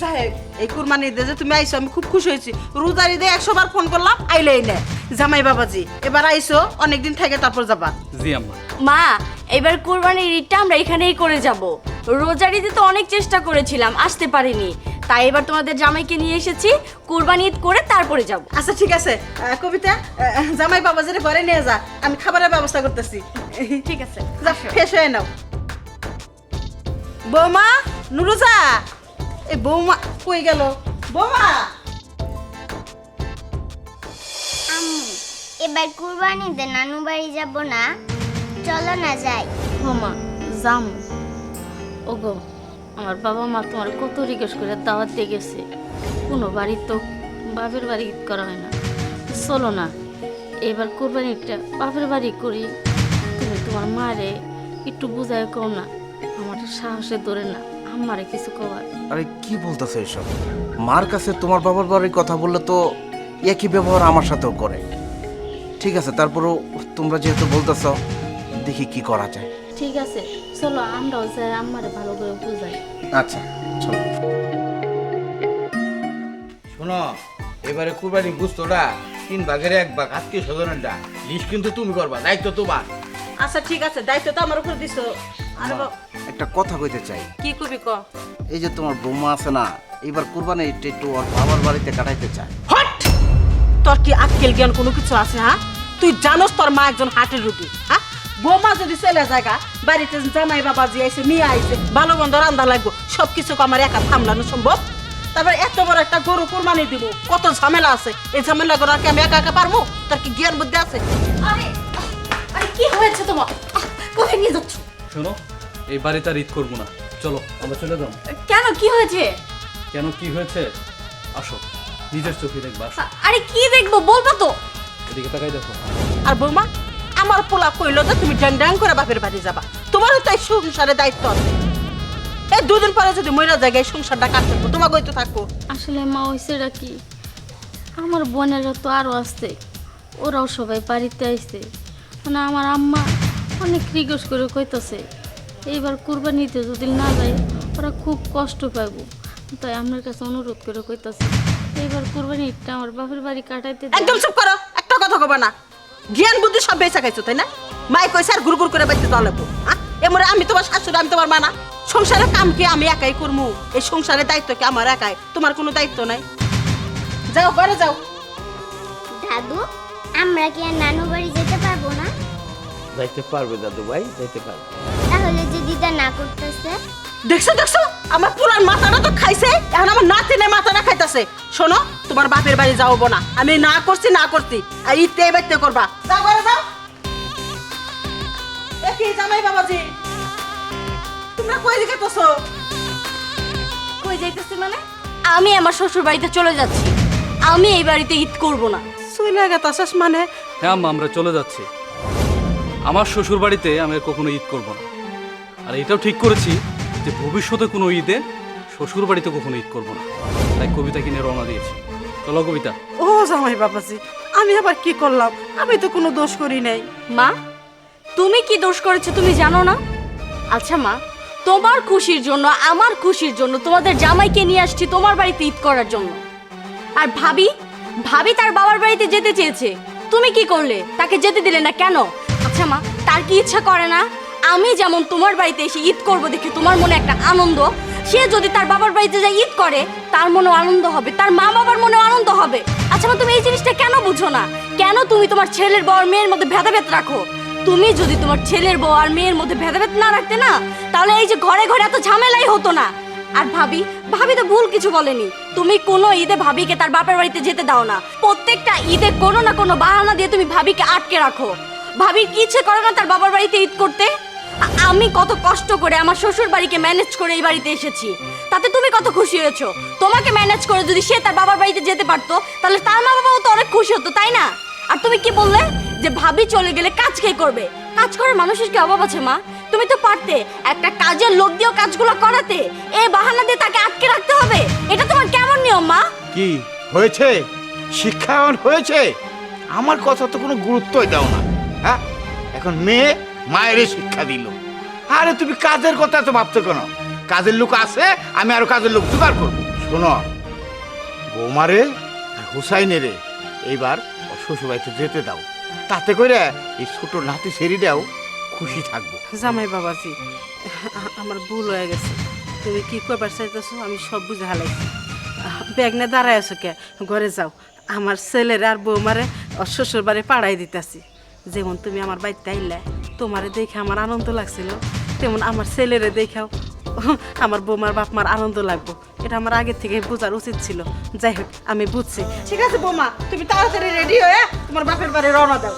যাই এই কুরবানি ঈদে যে তুমি আইছো আমি খুব খুশি হয়েছি। রোজার ঈদে একশো বার ফোন করলাম আইলেই না। জামাই বাবাজি এবার আইছো অনেকদিন থেকে তারপর যাবা। জি আম্মা। মা এবার কোরবানির ঈদটা আমরা এখানেই করে যাব। রোজার ঈদে তো অনেক চেষ্টা করেছিলাম আসতে পারিনি। তাই এবার তোমাদের জামাইকে নিয়ে এসেছি কুরবানি ঈদ করে তারপরে যাব। আচ্ছা ঠিক আছে। আহ, কবিতা আহ, জামাই বাবাজির ঘরে নিয়ে যা আমি খাবারের ব্যবস্থা করতেছি। ঠিক আছে যা ফ্রেশ হয়ে নাও। বৌমা নুরুজা! এই বৌমা কই গেল? বৌমা! আম্মু এবার কুরবানিতে নানু বাড়ি যাব না। চলো না যাই। হোমা যাম। ওগো আমার বাবা মা তোমার কত রিকোয়েস্ট করে দাওয়াত দিয়ে গেছে। কোনো বাড়ি তো বাপের বাড়ি ঈদ করা হয় না। চলো না এবার কোরবানিটা বাপের বাড়ি করি। তুমি তোমার মারে একটু বুঝায় কও না আমার সাহসে ধরে না। আমারে কিছু কবার আরে কি বলতেছো এসব? মার কাছে তোমার বাবার বাড়ির কথা বললে তো একই ব্যবহার আমার সাথেও করে। ঠিক আছে তারপরেও তোমরা যেহেতু বলতেছ দেখি কি করা যায়। ঠিক আছে চলো আমরাও যাই আমারে ভালো করে বুঝাই। আচ্ছা চলো। শোনো এবারে কুরবানি গুস্তটা তিন ভাগের এক ভাগ আত্মীয় স্বজনেরটা লিস্ট কিন্তু তুমি করবা দায়িত্ব তোমার। আচ্ছা ঠিক আছে দায়িত্ব তো আমার উপর দিছো। একটা কথা কইতে চাই। কি কবি ক? এই যে তোমার বৌমা আছে না এবার কোরবানি একটু ওর বাবার বাড়িতে কাটাইতে চায়। হট! তোর কি আক্কেল জ্ঞান কোনো কিছু আছে হ্যাঁ? তুই জানোস তোর মা একজন হার্টের রুগী হ্যাঁ? বৌমা যদি চলে জায়গা বাড়িতে জামাই বাবা জি আইছে মেয়ে আইছে ভালো মন্দ রান্দা লাগবো সব কিছু আমার একা সামলানো সম্ভব? তারপর এত বড় একটা গরু কোরবানি দিব কত ঝামেলা আছে এই ঝামেলা করার কি আমি একা একা পারব? তোর কি জ্ঞান বুদ্ধি আছে? আরে আরে কি হয়েছে তোমার? কোথায় নিয়ে যাচ্ছ? শোনো এই বাড়িতে আর ঈদ করব না। চলো আমরা চলে যাও কেন? কি হয়েছে? কেন কি হয়েছে? আসো নিজের চোখে দেখবা আসো। আরে কি দেখব? বলবা তো। এদিকে তাকাই দেখো। আর বৌমা আমার পোলা কইলো যে তুমি ড্যাং ড্যাং করে বাপের বাড়ি যাবা। তোমারও তাই সংসারে দায়িত্ব আছে। এই দুদিন পরে যদি মহিলা জায়গায় সংসারটা কাটতে তোমাকে তো থাকব। আসলে মা হয়েছেটা কি? আমার বোনেরা তো আরও আসছে ওরাও সবাই বাড়িতে আইছে। মানে আমার আম্মা অনেক রিকোয়েস্ট করে কইতাছে এইবার কুরবানিতে যদি না যায় ওরা খুব কষ্ট পাইব। তাই আমার কাছে অনুরোধ করে কইতাছে এইবার কুরবানিটা আমার বাপের বাড়ি কাটাইতে একদম চুপ করো একটা কথা কবা না। জ্ঞান বুদ্ধি সব বেঁচে খাইছো তাই না? মাই কইছে আর গুড় গুড় করে বাইতে চলাবো এমরে আমি তোমার শাশুড়ি আমি তোমার মানা সংসারের কাম কি আমি একাই করব এই সংসারের দায়িত্ব কি আমার একাই? তোমার কোনো দায়িত্ব নাই। যাও ঘরে যাও। দাদু আমরা কি আর নানু বাড়ি যেতে পারব না? যাইতে পারবে দাদু ভাই যাইতে পারবে। তাহলে যে দিদা না করতেছে? দেখছ দেখছ? আমার পুরান মাথাটা তো খাইছে এখন আমার নাতিনে মাথাটা খাইতেছে। শোনো তোমার বাপের বাড়ি যাব না আমি না করছি না করছি। আর ইতে বাইতে করবা। যাও ঘরে যাও। একি জামাই বাবাজি? তোমরা কই দিকে তোছো কই যাইতেছি মানে? আমি আমার শ্বশুর বাড়িতে চলে যাচ্ছি। আমি এই বাড়িতে ঈদ করব না। চলে গেতাছস মানে? হ্যাঁ আম্মা আমরা চলে যাচ্ছি। আমার শ্বশুর বাড়িতে আমি আর কখনো ঈদ করব না। আর এটাও ঠিক করেছি যে ভবিষ্যতে কোনো ঈদে শ্বশুর বাড়িতে কখনো ঈদ করব না। তাই কবিতা কিনে রওনা দিয়েছি। চলো কবিতা। ও জামাই বাবাজি আমি আবার কি করলাম? আমি তো কোনো দোষ করি নাই। মা তুমি কি দোষ করেছ তুমি জানো না? আচ্ছা মা তোমার খুশির জন্য আমার খুশির জন্য তোমাদের জামাইকে নিয়ে আসছি তোমার বাড়িতে ঈদ করার জন্য। আর ভাবি ভাবি তার বাবার বাড়িতে যেতে চেয়েছে। তুমি কি করলে? তাকে যেতে দিলে না কেন? আচ্ছা মা, তার কি ইচ্ছা করে না? আমি যেমন তোমার বাড়িতে এসে ঈদ করব দেখে তোমার মনে একটা আনন্দ, সে যদি তার বাবার বাড়িতে যায় ঈদ করে, তার মনেও আনন্দ হবে, তার মা বাবার মনেও আনন্দ হবে। আচ্ছা মা, তুমি এই জিনিসটা কেন বুঝো না? কেন তুমি তোমার ছেলের বউ আর মেয়ের মধ্যে ভেদাভেদ রাখো? তুমি যদি তোমার ছেলের বউ আর মেয়ের মধ্যে ভেদাভেদ না রাখতে না, তাহলে এই যে ঘরে ঘরে এত ঝামেলাই হতো না। আর ভাবি ভাবি তো ভুল কিছু বলেনি। তুমি কোনো ঈদে ভাবিকে তার বাপের বাড়িতে যেতে দাও না। প্রত্যেকটা ঈদে কোনো না কোনো বাহানা দিয়ে তুমি ভাবিকে আটকে রাখো। ভাবির কি ইচ্ছে করে না তার বাবার বাড়িতে ঈদ করতে? আমি কত কষ্ট করে আমার শ্বশুর বাড়িকে ম্যানেজ করে এই বাড়িতে এসেছি। তাতে তুমি কত খুশি হয়েছো? তোমাকে ম্যানেজ করে যদি সে তার বাবার বাড়িতে যেতে পারতো, তাহলে তার মা বাবাও তো অনেক খুশি হতো, তাই না? আর তুমি কি বললে? যে ভাবি চলে গেলে কাজ কে করবে? কাজ করার মানুষের কি অভাব আছে, মা? তুমি তো পারতে একটা কাজের লোক দিয়েও কাজগুলো করাতে। এ বাহানা দিয়ে তাকে আটকে রাখতে হবে। এটা তোমার কেমন নিয়ম, মা? কি? হয়েছে? শিক্ষায়ন হয়েছে? আমার কথা তো কোনো গুরুত্বই দাও না। হ্যাঁ? এখন মেয়ে মায়ের শিক্ষা দিল। আরে তুমি কাজের কথা তো ভাবছ কেন? কাজের লোক আছে, আমি আরও কাজের লোক জোগাড় করব। শোনো, বৌমারে আর হুসাইনেরে এইবার শ্বশুরবাড়িতে যেতে দাও। তাতে করে এই ছোট নাতি সেরিটাও খুশি থাকব। জামাই বাবাজি, আমার ভুল হয়ে গেছে। তুমি কি করবার চাইতেছো? আমি সব বুঝে হালাইছি। ব্যাগনে দাঁড়ায় আছো কে? ঘরে যাও। আমার ছেলের আর বৌমারে শ্বশুর বাড়ি পাড়াই দিতেছি। যেমন তুমি আমার বাড়িতে আইলে তোমারে দেখে আমার আনন্দ লাগছিল। তেমন আমার ছেলেরে দেখাও আমার বৌমার বাপ মার আনন্দ লাগবো। এটা আমার আগে থেকে বোঝার উচিত ছিল। যাই হোক আমি বুঝছি। ঠিক আছে বৌমা তুমি তাড়াতাড়ি রেডি হয়ে তোমার বাপের বাড়ি রওনা দাও।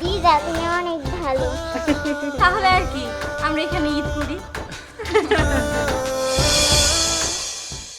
দিদা তুমি অনেক ভালো। তাহলে আর কি আমরা এখানে ঈদ করি।